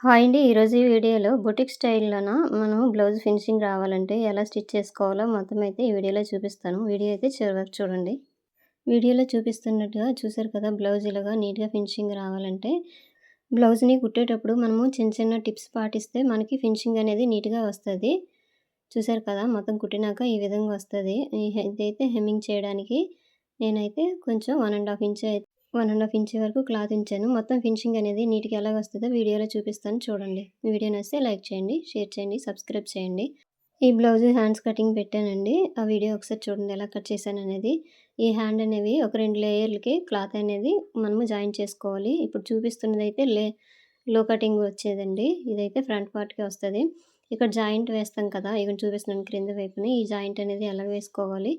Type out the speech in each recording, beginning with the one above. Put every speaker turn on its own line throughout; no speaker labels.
Hi అండి. ఈరోజు ఈ వీడియోలో బొటిక్ స్టైల్‌లోన మనం బ్లౌజ్ ఫినిషింగ్ రావాలంటే ఎలా స్టిచ్ చేసుకోవాలో మొత్తం అయితే ఈ వీడియోలో చూపిస్తాను. వీడియో అయితే చివరి చూడండి. వీడియోలో చూపిస్తున్నట్టుగా చూసారు కదా! బ్లౌజ్ ఇలాగా నీట్‌గా ఫినిషింగ్ రావాలంటే బ్లౌజ్‌ని కుట్టేటప్పుడు మనము చిన్న చిన్న టిప్స్ పాటిస్తే మనకి ఫినిషింగ్ అనేది నీట్‌గా వస్తుంది చూసారు కదా! మొత్తం కుట్టినాక ఈ విధంగా వస్తుంది ఈ ఇదైతే హెమ్మింగ్ చేయడానికి నేనైతే కొంచెం one and half inch one and half inch వరకు క్లాత్ ఇచ్చాను మొత్తం ఫినిషింగ్ అనేది నీట్‌గా ఎలాగ వస్తుందో వీడియోలో చూపిస్తాను చూడండి. వీడియో నచ్చితే లైక్ చేయండి, షేర్ చేయండి, సబ్స్క్రైబ్ చేయండి. ఈ బ్లౌజ్ హ్యాండ్స్ కటింగ్ పెట్టానండి. ఆ వీడియో ఒకసారి చూడండి ఎలా కట్ చేశాననేది. ఈ హ్యాండ్ అనేవి ఒక రెండు లేయర్‌లకి క్లాత్ అనేది మనము జాయిన్ చేసుకోవాలి. ఇప్పుడు చూపిస్తున్నది అయితే లే లో కటింగ్ వచ్చేదండి. ఇదైతే ఫ్రంట్ పార్ట్కి వస్తుంది ఇక్కడ జాయింట్ వేస్తాం కదా! ఇక్కడ చూపిస్తున్నాను క్రింద వైపున ఈ జాయింట్ అనేది ఎలా వేసుకోవాలి,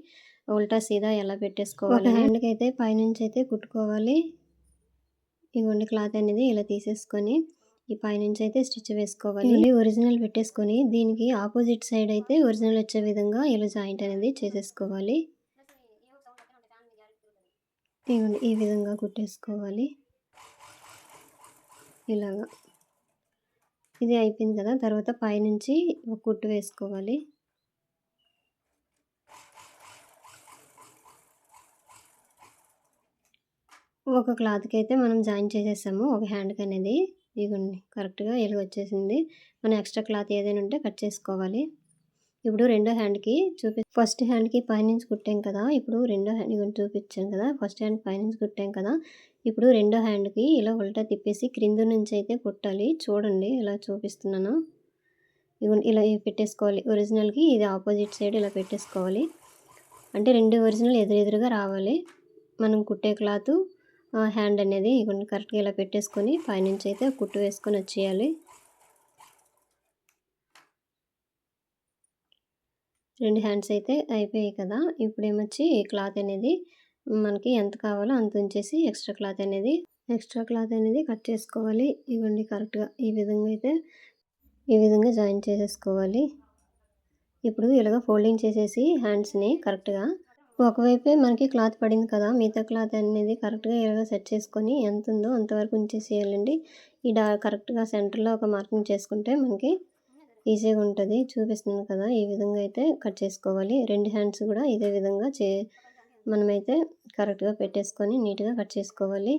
ఉల్టా సీదా ఎలా పెట్టేసుకోవాలి. ఒక హ్యాండ్‌కైతే పైనుంచి అయితే కుట్టుకోవాలి. ఇగోండి క్లాత్ అనేది ఇలా తీసేసుకొని ఈ పైనుంచి అయితే స్టిచ్ వేసుకోవాలి. మళ్ళీ ఒరిజినల్ పెట్టేసుకొని దీనికి ఆపోజిట్ సైడ్ అయితే ఒరిజినల్ వచ్చే విధంగా ఇలా జాయింట్ అనేది చేసేసుకోవాలి. ఇగోండి ఈ విధంగా కుట్టేసుకోవాలి. ఇలాగా. ఇది అయిపోయింది కదా! తర్వాత పైనుంచి ఒక కుట్టు వేసుకోవాలి. ఒక క్లాత్‌కి అయితే మనం జాయిన్ చేసేసాము. ఒక హ్యాండ్‌కి అనేది. ఇగోండి కరెక్ట్‌గా ఎలుగు వచ్చేసింది. మనం ఎక్స్ట్రా క్లాత్ ఏదైనా ఉంటే కట్ చేసుకోవాలి. ఇప్పుడు రెండో హ్యాండ్‌కి చూపి ఫస్ట్ హ్యాండ్‌కి పైనుంచి కుట్టాం కదా! ఇప్పుడు రెండో హ్యాండ్ ఇవన్నీ చూపించాను కదా! ఫస్ట్ హ్యాండ్ పైనుంచి కుట్టాం కదా! ఇప్పుడు రెండో హ్యాండ్‌కి ఇలా ఉల్టా తిప్పేసి క్రింద నుంచి అయితే కుట్టాలి. చూడండి ఇలా చూపిస్తున్నాను. ఇవన్నీ ఇలా పెట్టేసుకోవాలి. ఒరిజినల్‌కి ఇది ఆపోజిట్ సైడ్ ఇలా పెట్టేసుకోవాలి. అంటే రెండు ఒరిజినల్ ఎదురెదురుగా రావాలి. మనం కుట్టే క్లాతు హ్యాండ్ అనేది కరెక్ట్‌గా ఇలా పెట్టేసుకొని పైనుంచి అయితే కుట్టు వేసుకొని వచ్చేయాలి. రెండు హ్యాండ్స్ అయితే అయిపోయాయి కదా! ఇప్పుడేమొచ్చి క్లాత్ అనేది మనకి ఎంత కావాలో అంత ఉంచేసి ఎక్స్ట్రా క్లాత్ అనేది ఎక్స్ట్రా క్లాత్ అనేది కట్ చేసుకోవాలి. ఇవ్వండి కరెక్ట్‌గా ఈ విధంగా అయితే ఈ విధంగా జాయిన్ చేసేసుకోవాలి. ఇప్పుడు ఇలాగ ఫోల్డింగ్ చేసేసి హ్యాండ్స్‌ని కరెక్ట్‌గా ఒకవైపే మనకి క్లాత్ పడింది కదా! మిగతా క్లాత్ అనేది కరెక్ట్‌గా ఇలాగ సెట్ చేసుకొని ఎంత ఉందో అంతవరకు ఉంచేసేయాలండి. ఈ డా కరెక్ట్‌గా సెంటర్‌లో ఒక మార్కింగ్ చేసుకుంటే మనకి ఈజీగా ఉంటుంది చూపిస్తున్నాను కదా! ఈ విధంగా అయితే కట్ చేసుకోవాలి. రెండు హ్యాండ్స్ కూడా ఇదే విధంగా చే మనమైతే కరెక్ట్‌గా పెట్టేసుకొని నీట్‌గా కట్ చేసుకోవాలి.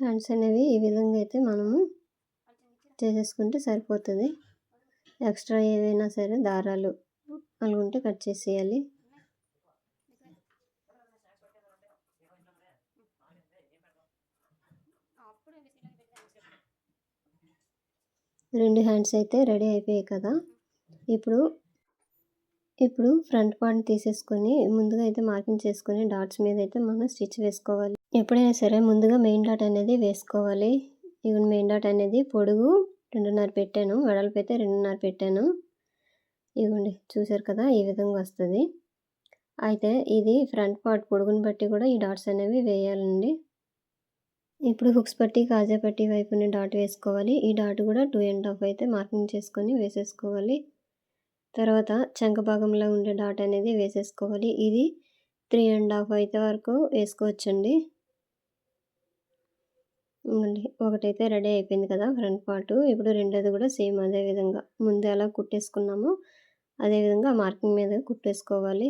హ్యాండ్స్ అనేవి ఈ విధంగా అయితే మనము చేసేసుకుంటే సరిపోతుంది ఎక్స్ట్రా ఏవైనా సరే దారాలు అలాగుంటే కట్ చేసేయాలి. రెండు హ్యాండ్స్ అయితే రెడీ అయిపోయాయి కదా! ఇప్పుడు ఇప్పుడు ఫ్రంట్ పార్ట్ తీసేసుకొని ముందుగా అయితే మార్కింగ్ చేసుకొని డాట్స్ మీద అయితే మనం స్టిచ్ వేసుకోవాలి. ఎప్పుడైనా సరే ముందుగా మెయిన్ డాట్ అనేది వేసుకోవాలి. ఇవన్న మెయిన్ డాట్ అనేది పొడుగు 2.5 పెట్టాను. వెడల్పు అయితే 2.5 పెట్టాను. ఇవ్వండి చూసారు కదా! ఈ విధంగా వస్తుంది అయితే ఇది ఫ్రంట్ పార్ట్ పొడుగుని బట్టి కూడా ఈ డాట్స్ అనేవి వేయాలండి. ఇప్పుడు హుక్స్ పట్టి, కాజా పట్టి వైపుని డాట్ వేసుకోవాలి. ఈ డాట్ కూడా టూ అండ్ హాఫ్ అయితే మార్కింగ్ చేసుకొని వేసేసుకోవాలి. తర్వాత చంక భాగంలో ఉండే డాట్ అనేది వేసేసుకోవాలి. ఇది త్రీ అండ్ హాఫ్ అయితే వరకు వేసుకోవచ్చండి. ఒకటైతే రెడీ అయిపోయింది కదా! Front part. ఇప్పుడు రెండోది కూడా సేమ్ అదే విధంగా ముందు ఎలా కుట్టేసుకున్నామో అదే విధంగా మార్కింగ్ మీద కుట్టేసుకోవాలి.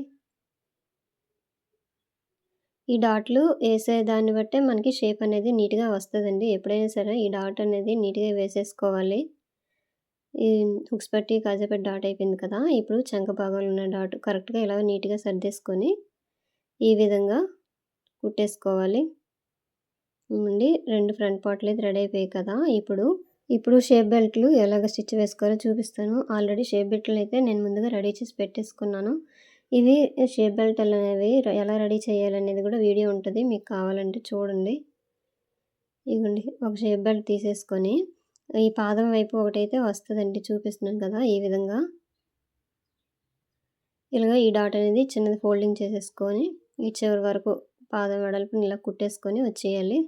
ఈ డాట్లు వేసే దాన్ని బట్టే మనకి షేప్ అనేది నీట్‌గా వస్తుందండి ఎప్పుడైనా సరే ఈ డాట్ అనేది నీట్‌గా వేసేసుకోవాలి. ఈ హుక్స్ పట్టి, కాజా డాట్ అయిపోయింది కదా! ఇప్పుడు చంక భాగంలో ఉన్న డాట్ కరెక్ట్‌గా ఇలా నీట్‌గా సర్దేసుకొని ఈ విధంగా కుట్టేసుకోవాలి. ఉండి రెండు ఫ్రంట్ పార్ట్‌లు అయితే రెడీ అయిపోయాయి కదా! ఇప్పుడు ఇప్పుడు షేప్ బెల్ట్‌లు ఎలాగ స్టిచ్ వేసుకోవాలో చూపిస్తాను. ఆల్రెడీ షేప్ బెల్ట్‌లు అయితే నేను ముందుగా రెడీ చేసి పెట్టేసుకున్నాను. ఇవి షేప్ బెల్ట్‌లు అనేవి ఎలా రెడీ చేయాలనేది కూడా వీడియో ఉంటుంది మీకు కావాలంటే చూడండి. ఇగోండి ఒక షేప్ బెల్ట్ తీసేసుకొని ఈ పాదం వైపు ఒకటైతే వస్తుందండి చూపిస్తున్నాను కదా! ఈ విధంగా. ఇలాగ ఈ డాట్ అనేది చిన్నది ఫోల్డింగ్ చేసేసుకొని ఈ చివరి వరకు పాదం వెడల్పుని ఇలా కుట్టేసుకొని వచ్చేయాలి.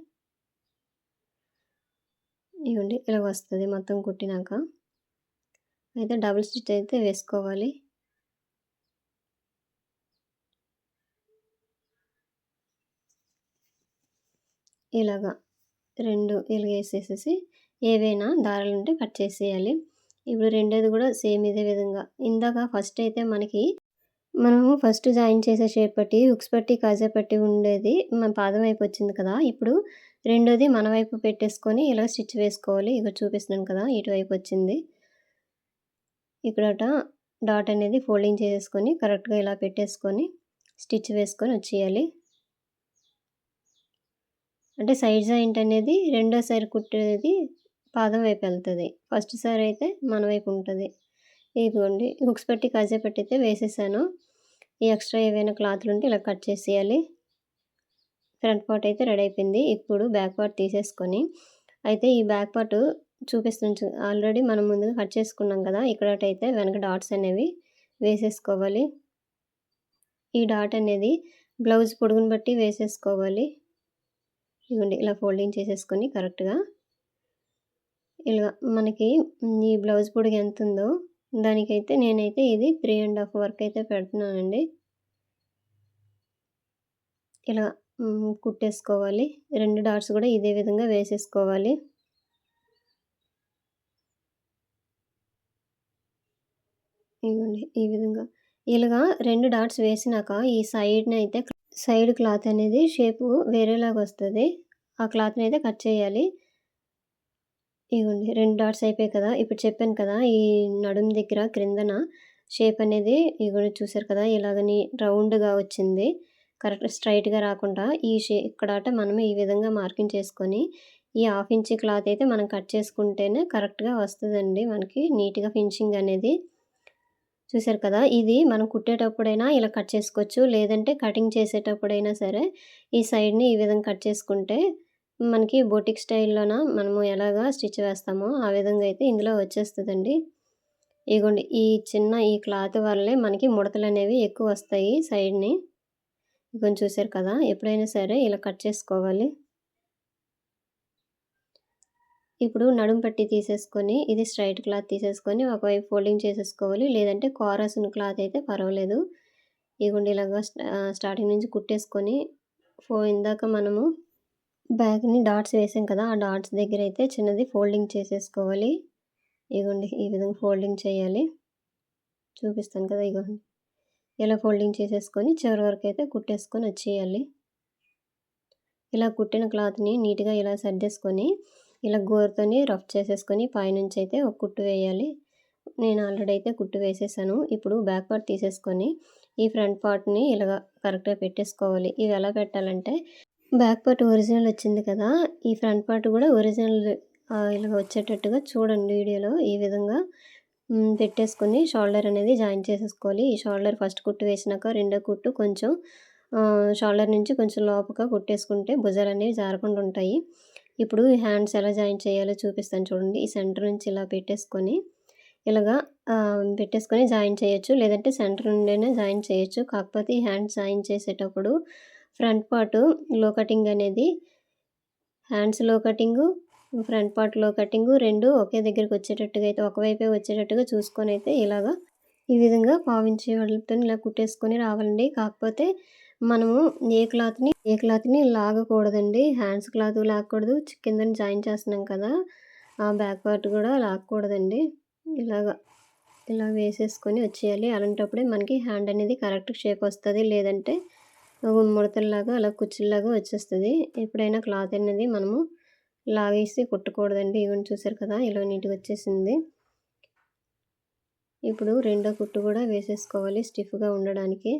ఇవ్వండి ఇలా వస్తుంది మొత్తం కుట్టినాక. అయితే డబుల్ స్టిచ్ అయితే వేసుకోవాలి. ఇలాగా రెండు ఇలాగేసేసేసి ఏవైనా దారాలు ఉంటే కట్ చేసేయాలి. ఇప్పుడు రెండోది కూడా సేమ్ ఇదే విధంగా. ఇందాక ఫస్ట్ అయితే మనకి మనము ఫస్ట్ జాయిన్ చేసే షేప్ పట్టి హుక్స్ పట్టి కాజా పట్టి ఉండేది మన పాదం వైపు వచ్చింది కదా. ఇప్పుడు రెండోది మన వైపు పెట్టేసుకొని ఇలా స్టిచ్ వేసుకోవాలి. ఇక చూపిస్తున్నాను కదా ఇటువైపు వచ్చింది. ఇక్కడట డాట్ అనేది ఫోల్డింగ్ చేసేసుకొని కరెక్ట్గా ఇలా పెట్టేసుకొని స్టిచ్ వేసుకొని వచ్చేయాలి. అంటే సైడ్ జాయింట్ అనేది రెండో కుట్టేది పాదం వైపు వెళ్తుంది. ఫస్ట్ సారి అయితే మన వైపు ఉంటుంది. ఇదిగోండి హుక్స్ పెట్టి కజే పెట్టి అయితే వేసేసాను. ఈ ఎక్స్ట్రా ఏవైనా క్లాత్లు ఉంటే ఇలా కట్ చేసేయాలి. ఫ్రంట్ పార్ట్ అయితే రెడీ అయిపోయింది. ఇప్పుడు బ్యాక్ పార్ట్ తీసేసుకొని అయితే ఈ బ్యాక్ పార్ట్ చూపిస్తుంది ఆల్రెడీ మనం ముందుగా కట్ చేసుకున్నాం కదా ఇక్కడైతే వెనక డాట్స్ అనేవి వేసేసుకోవాలి. ఈ డాట్ అనేది బ్లౌజ్ పొడుగుని బట్టి వేసేసుకోవాలి. ఇవ్వండి ఇలా ఫోల్డింగ్ చేసేసుకొని కరెక్ట్గా ఇలా మనకి ఈ బ్లౌజ్ పొడుగు ఎంత ఉందో దానికైతే నేనైతే ఇది త్రీ అండ్ హాఫ్ వర్క్ అయితే పెడుతున్నానండి. ఇలా కుట్టేసుకోవాలి. రెండు డాట్స్ కూడా ఇదే విధంగా వేసేసుకోవాలి. ఇవ్వండి ఈ విధంగా. ఇలాగా రెండు డాట్స్ వేసినాక ఈ సైడ్ని అయితే సైడ్ క్లాత్ అనేది షేపు వేరేలాగా వస్తుంది. ఆ క్లాత్ని అయితే కట్ చేయాలి. ఇవ్వండి రెండు డాట్స్ అయిపోయాయి కదా. ఇప్పుడు చెప్పాను కదా ఈ నడుము దగ్గర క్రిందన షేప్ అనేది ఇవి చూసారు కదా ఇలాగని రౌండ్గా వచ్చింది. కరెక్ట్ స్ట్రైట్గా రాకుండా ఈ షే ఇక్కడ మనం ఈ విధంగా మార్కింగ్ చేసుకొని ఈ హాఫ్ ఇంచ్ క్లాత్ అయితే మనం కట్ చేసుకుంటేనే కరెక్ట్గా వస్తుందండి. మనకి నీట్గా ఫినిషింగ్ అనేది చూసారు కదా? ఇది మనం కుట్టేటప్పుడైనా ఇలా కట్ చేసుకోవచ్చు. లేదంటే కటింగ్ చేసేటప్పుడైనా సరే ఈ సైడ్ని ఈ విధంగా కట్ చేసుకుంటే మనకి బొటిక్ స్టైల్లోన మనము ఎలాగా స్టిచ్ వేస్తామో ఆ విధంగా అయితే ఇందులో వచ్చేస్తుందండి. ఇగోండి ఈ చిన్న ఈ క్లాత్ వల్లే మనకి ముడతలు అనేవి ఎక్కువ వస్తాయి సైడ్ని. కొంచెం చూసారు కదా? ఎప్పుడైనా సరే ఇలా కట్ చేసుకోవాలి. ఇప్పుడు నడుం పట్టి తీసేసుకొని ఇది స్ట్రైట్ క్లాత్ తీసేసుకొని ఒకవైపు ఫోల్డింగ్ చేసేసుకోవాలి. లేదంటే కారసిన క్లాత్ అయితే పర్వాలేదు. ఇగోండి ఇలాగా స్టార్టింగ్ నుంచి కుట్టేసుకొని ఫో ఇందాక మనము బ్యాగ్ని డాట్స్ వేసాం కదా ఆ డాట్స్ దగ్గర అయితే చిన్నది ఫోల్డింగ్ చేసేసుకోవాలి. ఇగోండి ఈ విధంగా ఫోల్డింగ్ చేయాలి. చూపిస్తాను కదా ఇగోండి. ఇలా ఫోల్డింగ్ చేసేసుకొని చివరి వరకు అయితే కుట్టేసుకొని వచ్చేయాలి. ఇలా కుట్టిన క్లాత్ని నీట్గా ఇలా సర్దేసుకొని ఇలా గోరుతోని రఫ్ చేసేసుకొని పైనుంచి అయితే ఒక కుట్టు వేయాలి. నేను ఆల్రెడీ అయితే కుట్టు వేసేసాను. ఇప్పుడు బ్యాక్ పార్ట్ తీసేసుకొని ఈ ఫ్రంట్ పార్ట్ని ఇలా కరెక్ట్గా పెట్టేసుకోవాలి. ఇవి ఎలా పెట్టాలంటే బ్యాక్ పార్ట్ ఒరిజినల్ వచ్చింది కదా ఈ ఫ్రంట్ పార్ట్ కూడా ఒరిజినల్ ఇలా వచ్చేటట్టుగా చూడండి వీడియోలో ఈ విధంగా పెట్టేసుకొని షోల్డర్ అనేది జాయిన్ చేసేసుకోవాలి. ఈ షోల్డర్ ఫస్ట్ కుట్టు వేసినాక రెండో కుట్టు కొంచెం షోల్డర్ నుంచి కొంచెం లోపగా కుట్టేసుకుంటే భుజాలు అనేవి జారకుండా ఉంటాయి. ఇప్పుడు ఈ హ్యాండ్స్ ఎలా జాయిన్ చేయాలో చూపిస్తాను చూడండి. ఈ సెంటర్ నుంచి ఇలా పెట్టేసుకొని ఇలాగా పెట్టేసుకొని జాయిన్ చేయొచ్చు. లేదంటే సెంటర్ నుండైనా జాయిన్ చేయొచ్చు. కాకపోతే ఈ హ్యాండ్స్ జాయిన్ చేసేటప్పుడు ఫ్రంట్ పార్ట్లో కటింగ్ అనేది హ్యాండ్స్లో కటింగు ఫ్రంట్ పార్ట్లో కటింగు రెండు ఒకే దగ్గరికి వచ్చేటట్టుగా అయితే ఒకవైపే వచ్చేటట్టుగా చూసుకొని అయితే ఇలాగా ఈ విధంగా పావించి వాళ్ళతో ఇలా కుట్టేసుకొని రావాలండి. కాకపోతే మనము ఏ క్లాత్ని ఏ క్లాత్ని లాగకూడదండి. హ్యాండ్స్ క్లాత్ లాగకూడదు కిందని జాయిన్ చేస్తున్నాం కదా ఆ బ్యాక్ పార్ట్ కూడా లాగకూడదండి ఇలాగా ఇలా వేసేసుకొని వచ్చేయాలి. అలాంటప్పుడే మనకి హ్యాండ్ అనేది కరెక్ట్ షేప్ వస్తుంది. లేదంటే ముడతల్లాగా అలా కుచ్చుల్లాగా వచ్చేస్తుంది. ఎప్పుడైనా క్లాత్ అనేది మనము లాగేసి కుట్టకూడదండి. ఇవన్నీ చూసారు కదా ఇలా నీట్గా వచ్చేసింది. ఇప్పుడు రెండో కుట్టు కూడా వేసేసుకోవాలి స్టిఫ్గా ఉండడానికి.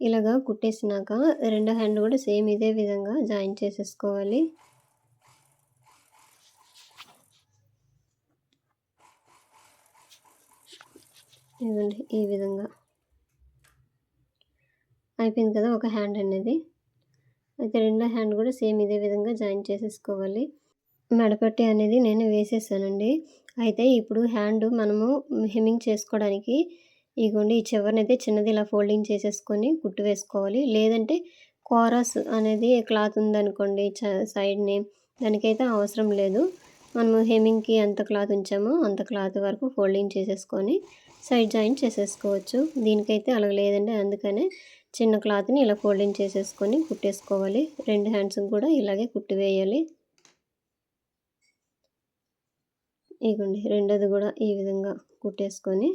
ఇలాగా కుట్టేసినాక రెండో హ్యాండ్ కూడా సేమ్ ఇదే విధంగా జాయిన్ చేసేసుకోవాలి. ఇవ్వండి ఈ విధంగా. అయిపోయింది కదా ఒక హ్యాండ్ అనేది. అయితే రెండో హ్యాండ్ కూడా సేమ్ ఇదే విధంగా జాయిన్ చేసేసుకోవాలి. మెడపట్టి అనేది నేను వేసేసానండి. అయితే ఇప్పుడు హ్యాండ్ మనము హెమ్మింగ్ చేసుకోవడానికి ఇగోండి ఈ చివరినైతే చిన్నది ఇలా ఫోల్డింగ్ చేసేసుకొని కుట్టు వేసుకోవాలి. లేదంటే కోరస్ అనేది క్లాత్ ఉందనుకోండి సైడ్ని దానికైతే అవసరం లేదు. మనము హెమింగ్కి ఎంత క్లాత్ ఉంచామో అంత క్లాత్ వరకు ఫోల్డింగ్ చేసేసుకొని సైడ్ జాయింట్ చేసేసుకోవచ్చు. దీనికైతే అలా లేదండి అందుకనే చిన్న క్లాత్ని ఇలా ఫోల్డింగ్ చేసేసుకొని కుట్టేసుకోవాలి. రెండు హ్యాండ్స్కి కూడా ఇలాగే కుట్టి వేయాలి. ఇగోండి రెండోది కూడా ఈ విధంగా కుట్టేసుకొని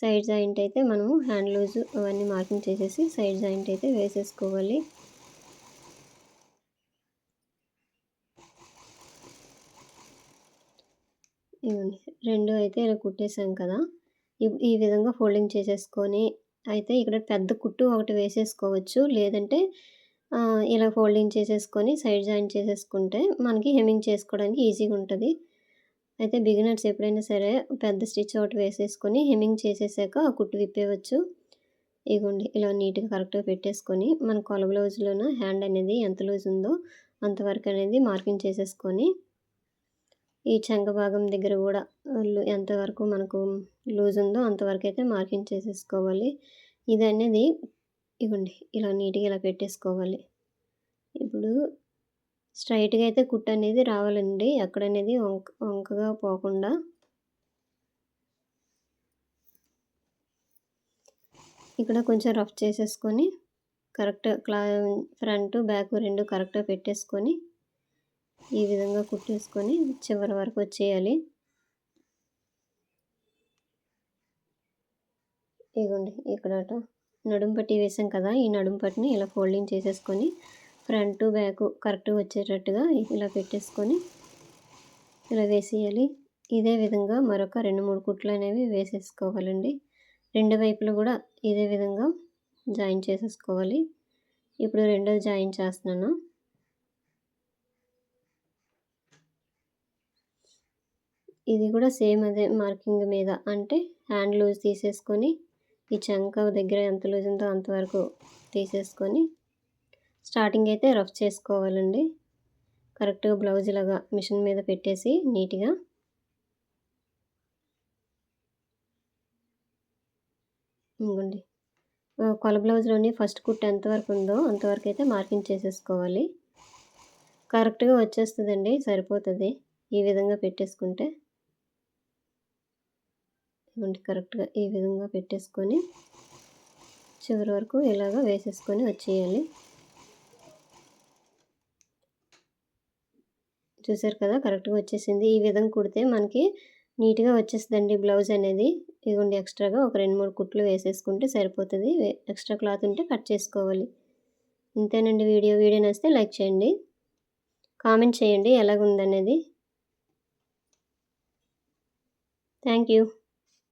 సైడ్ జాయింట్ అయితే మనము హ్యాండ్ లూజ్ అవన్నీ మార్కింగ్ చేసేసి సైడ్ జాయింట్ అయితే వేసేసుకోవాలి. ఇవ్వండి రెండు అయితే ఇలా కుట్టేసాం కదా. ఈ విధంగా ఫోల్డింగ్ చేసేసుకొని అయితే ఇక్కడ పెద్ద కుట్టు ఒకటి వేసేసుకోవచ్చు. లేదంటే ఇలా ఫోల్డింగ్ చేసేసుకొని సైడ్ జాయింట్ చేసేసుకుంటే మనకి హెమ్మింగ్ చేసుకోవడానికి ఈజీగా ఉంటుంది. అయితే బిగినర్స్ ఎప్పుడైనా సరే పెద్ద స్టిచ్ ఒకటి వేసేసుకొని హెమ్మింగ్ చేసేసాక ఆ కుట్టు విప్పేవచ్చు. ఇగోండి ఇలా నీట్గా కరెక్ట్గా పెట్టేసుకొని మన కొల బ్లౌజ్లోన హ్యాండ్ అనేది ఎంత లూజ్ ఉందో అంతవరకు అనేది మార్కింగ్ చేసేసుకొని ఈ చంక భాగం దగ్గర కూడా ఎంతవరకు మనకు లూజ్ ఉందో అంతవరకు అయితే మార్కింగ్ చేసేసుకోవాలి. ఇది అనేది ఇవ్వండి ఇలా నీట్గా ఇలా పెట్టేసుకోవాలి. ఇప్పుడు స్ట్రైట్గా అయితే కుట్ అనేది రావాలండి. ఎక్కడనేది వంక వంకగా పోకుండా. ఇక్కడ కొంచెం రఫ్ చేసేసుకొని కరెక్ట్ క్లా ఫ్రంట్ బ్యాక్ రెండు కరెక్ట్గా పెట్టేసుకొని ఈ విధంగా కుట్టేసుకొని చివరి వరకు వచ్చేయాలి. ఇగోండి ఇక్కడ నడుం పట్టి వేసాం కదా ఈ నడుం పట్టిని ఇలా ఫోల్డింగ్ చేసేసుకొని ఫ్రంట్ బ్యాక్ కరెక్ట్గా వచ్చేటట్టుగా ఇలా పెట్టేసుకొని ఇలా వేసేయాలి. ఇదే విధంగా మరొక రెండు మూడు కుట్లు అనేవి వేసేసుకోవాలండి. రెండు వైపులు కూడా ఇదే విధంగా జాయిన్ చేసేసుకోవాలి. ఇప్పుడు రెండోది జాయిన్ చేస్తున్నాను. ఇది కూడా సేమ్ అదే మార్కింగ్ మీద అంటే హ్యాండ్ లూజ్ తీసేసుకొని ఈ చంక దగ్గర ఎంత లూజ్ ఉందో అంతవరకు తీసేసుకొని స్టార్టింగ్ అయితే రఫ్ చేసుకోవాలండి. కరెక్ట్గా బ్లౌజ్ ఇలాగా మిషన్ మీద పెట్టేసి నీట్గా. ఇంకోండి కొల బ్లౌజ్లోని ఫస్ట్ కుట్ ఎంతవరకు ఉందో అంతవరకు అయితే మార్కింగ్ చేసేసుకోవాలి. కరెక్ట్గా వచ్చేస్తుందండి సరిపోతుంది ఈ విధంగా పెట్టేసుకుంటే. ఇవ్వండి కరెక్ట్గా ఈ విధంగా పెట్టేసుకొని చివరి వరకు ఇలాగ వేసేసుకొని వచ్చేయాలి. చూసారు కదా కరెక్ట్గా వచ్చేసింది. ఈ విధంగా కుడితే మనకి నీట్గా వచ్చేస్తుందండి బ్లౌజ్ అనేది. ఇదిగోండి ఎక్స్ట్రాగా ఒక రెండు మూడు కుట్లు వేసేసుకుంటే సరిపోతుంది. ఎక్స్ట్రా క్లాత్ ఉంటే కట్ చేసుకోవాలి. ఇంతేనండి వీడియో. వీడియో నచ్చితే లైక్ చేయండి. కామెంట్ చేయండి ఎలాగుందనేది. Thank you.